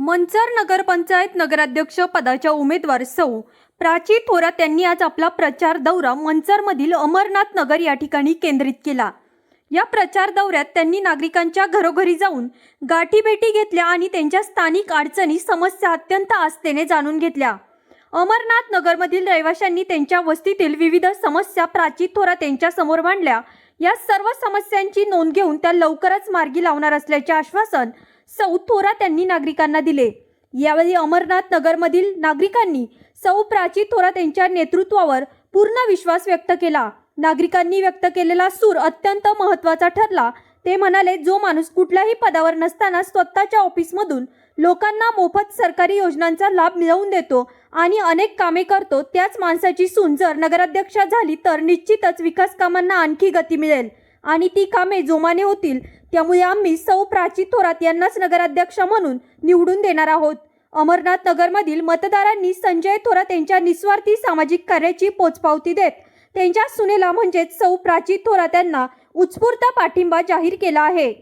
मंचर नगरपंचायत नगराध्यक्ष पदाच्या उमेदवार सौ. प्राची थोरात यांनी आज आपला प्रचार दौरा मंचरमधील अमरनाथ नगर या ठिकाणी केंद्रित केला. या प्रचार दौऱ्यात त्यांनी नागरिकांच्या घरोघरी जाऊन गाठीभेटी घेतल्या आणि त्यांच्या स्थानिक अडचणी समस्या अत्यंत आस्थेने जाणून घेतल्या. अमरनाथ नगरमधील रहिवाशांनी त्यांच्या वस्तीतील विविध समस्या प्राची थोरात यांच्या समोर मांडल्या. या सर्व समस्यांची नोंद घेऊन त्या लवकरच मार्गी लावणार असल्याचे आश्वासन सौ थोरात यांनी नागरिकांना दिले. यावेळी अमरनाथ नगरमधील नागरिकांनी सौ प्राची थोरात यांच्या नेतृत्वावर पूर्ण विश्वास व्यक्त केला. नागरिकांनी व्यक्त केलेला सूर अत्यंत महत्त्वाचा ठरला. ते म्हणाले जो माणूस कुठल्याही पदावर नसताना स्वतःच्या ऑफिसमधून लोकांना मोफत सरकारी योजनांचा लाभ मिळवून देतो आणि अनेक कामे करतो त्याच माणसाची सून जर नगराध्यक्षा झाली तर निश्चितच विकास कामांना आणखी गती मिळेल. आणि ती कामे जोमाने होतील त्यामुळे आम्ही सौ प्राची थोरात यांनाच नगराध्यक्ष म्हणून निवडून देणार आहोत. अमरनाथ नगरमधील मतदारांनी संजय थोरात यांच्या निस्वार्थी सामाजिक कार्याची पोचपावती देत त्यांच्या सुनेला म्हणजेच सौ प्राची थोरात यांना उत्स्फूर्त पाठिंबा जाहीर केला आहे.